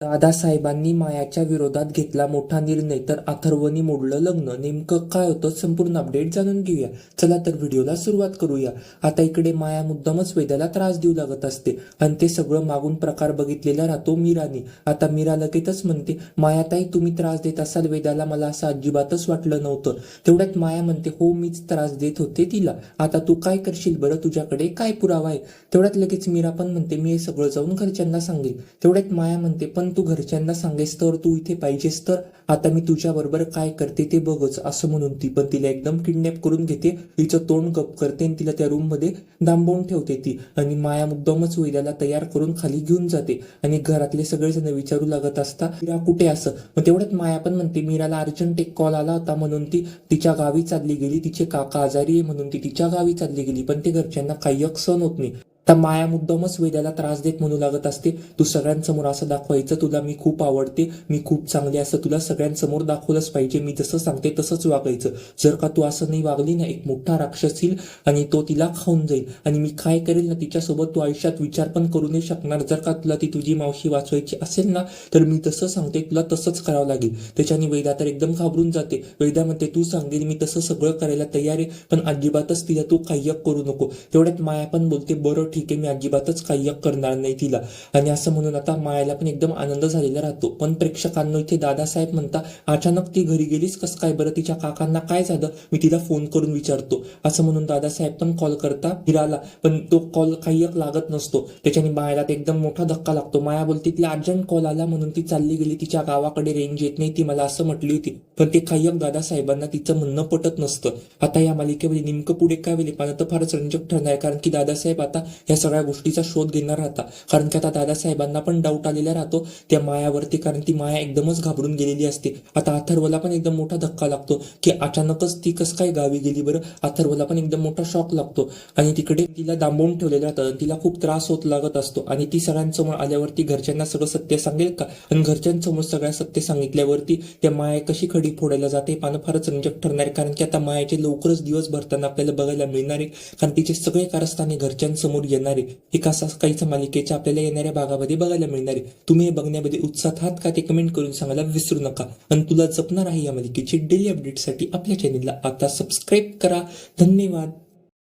दादासाहेबांनी मायाच्या विरोधात घेतला मोठा निर्णय तर अथर्वनी मोडलं लग्न. नेमकं काय होतं संपूर्ण अपडेट जाणून घेऊया. चला तर व्हिडिओला सुरुवात करूया. आता इकडे माया मुद्दामच वेदाला त्रास देऊ लागत असते. आणि ते सगळं मागून प्रकार बघितलेला राहतो मीरानी. आता मीरा लगेचच म्हणते मायाताई तुम्ही त्रास देत असाल वेदाला मला असं अजिबातच वाटलं नव्हतं. तेवढ्यात माया म्हणते हो मीच त्रास देत होते तिला. आता तू काय करशील बरं? तुझ्याकडे काय पुरावा आहे? तेवढ्यात लगेच मीरा पण म्हणते मी हे सगळं जाऊन घरच्यांना सांगेल. तेवढ्यात माया म्हणते पण तू घरच्यांना सांगेस तर तू इथे पाहिजेस तर आता मी तुझ्या बरोबर काय करते ते बघच असं म्हणून ती. पण तिला एकदम किडनॅप करून घेते तिचं तोंड गप करते आणि तिला त्या रूममध्ये दांबवून ठेवते ती. आणि माया मुद्दामच वैद्याला तयार करून खाली घेऊन जाते. आणि घरातले सगळेजण विचारू लागत असता मीरा कुठे असं? मग तेवढ्यात माया पण म्हणते मीराला अर्जंट एक कॉल आला होता म्हणून ती तिच्या गावी चालली गेली. तिचे काका आजारी आहे म्हणून ती तिच्या गावी चालली गेली. पण ते घरच्यांना काही सण होत नाही. तर माया मुद्दामच वेदाला त्रास देत म्हणू लागत असते. तू सगळ्यांसमोर असं दाखवायचं तुला मी खूप आवडते मी खूप चांगली असं तुला सगळ्यांसमोर दाखवलंच पाहिजे. मी जसं सांगते तसंच वागायचं. जर का तू असं नाही वागली ना एक मोठा राक्षस येईल आणि तो तिला खाऊन जाईल. आणि मी काय करेल ना तिच्यासोबत तू आयुष्यात विचार पण करू नाही शकणार. जर का तुला ती तुझी मावशी वाचवायची असेल ना तर मी तसं सांगते तुला तसंच करावं लागेल. त्याच्याने वेदा तर एकदम घाबरून जाते. वेदा म्हणते तू सांगेल मी तसं सगळं करायला तयार आहे पण अजिबातच तिला तू काही करू नको. तेवढ्यात माया पण बोलते बरं ठीक आहे मी अजिबातच काही करणार नाही तिला. आणि असं म्हणून आता मायाला पण एकदम आनंद झालेला राहतो. पण प्रेक्षकांना इथे दादासाहेब म्हणता अचानक ती घरी गेलीच कस काय बरं? तिच्या काकांना काय झालं? मी तिला फोन करून विचारतो. असं म्हणून दादासाहेब पण कॉल करता हिराला पण तो कॉल काही एक लागत नसतो. त्याच्याने मायाला एकदम मोठा धक्का लागतो. माया बोलते तिला अर्जंट कॉल आला म्हणून ती चालली गेली. तिच्या गावाकडे रेंज येत नाही ती मला असं म्हटली होती. पण ते काही दादासाहेबांना तिचं म्हणणं पटत नसतं. आता या मालिकेमध्ये नेमकं पुढे काय होईल मला तर फारच रंजक ठरणार आहे. कारण की दादासाहेब आता या सगळ्या गोष्टीचा शोध घेणार राहता. कारण की आता दादासाहेबांना पण डाऊट आलेला राहतो. त्या मायावरती कारण ती माया एकदमच घाबरून गेलेली असते. आता अथर्वला पण एकदम मोठा धक्का लागतो. की अचानकच ती कस काय गावी गेली बरं? अथर्वला पण एकदम मोठा शॉक लागतो. आणि तिकडे तिला दांबवून ठेवलेलं राहतं आणि तिला खूप त्रास होत लागत असतो. आणि ती सगळ्यांसमोर आल्यावरती घरच्यांना सगळं सत्य सांगेल का? आणि घरच्यांसमोर सगळ्या सत्य सांगितल्यावरती त्या माया कशी खडी फोडायला जाते? पानं फारच रंजक ठरणार कारण की आता मायाचे लवकरच दिवस भरताना आपल्याला बघायला मिळणार आहे. कारण तिचे सगळे कारस्थाने घरच्यांसमोर येणारे आहे. हे कसा काहीच मालिकेच्या आपल्याला येणाऱ्या भागामध्ये बघायला मिळणार आहे. तुम्ही हे बघण्यामध्ये उत्साहात आहात का ते कमेंट करून सांगायला विसरू नका. आणि तुला जपणार आहे या मालिकेची डेली अपडेटसाठी आपल्या चॅनेलला आता सबस्क्राईब करा. धन्यवाद.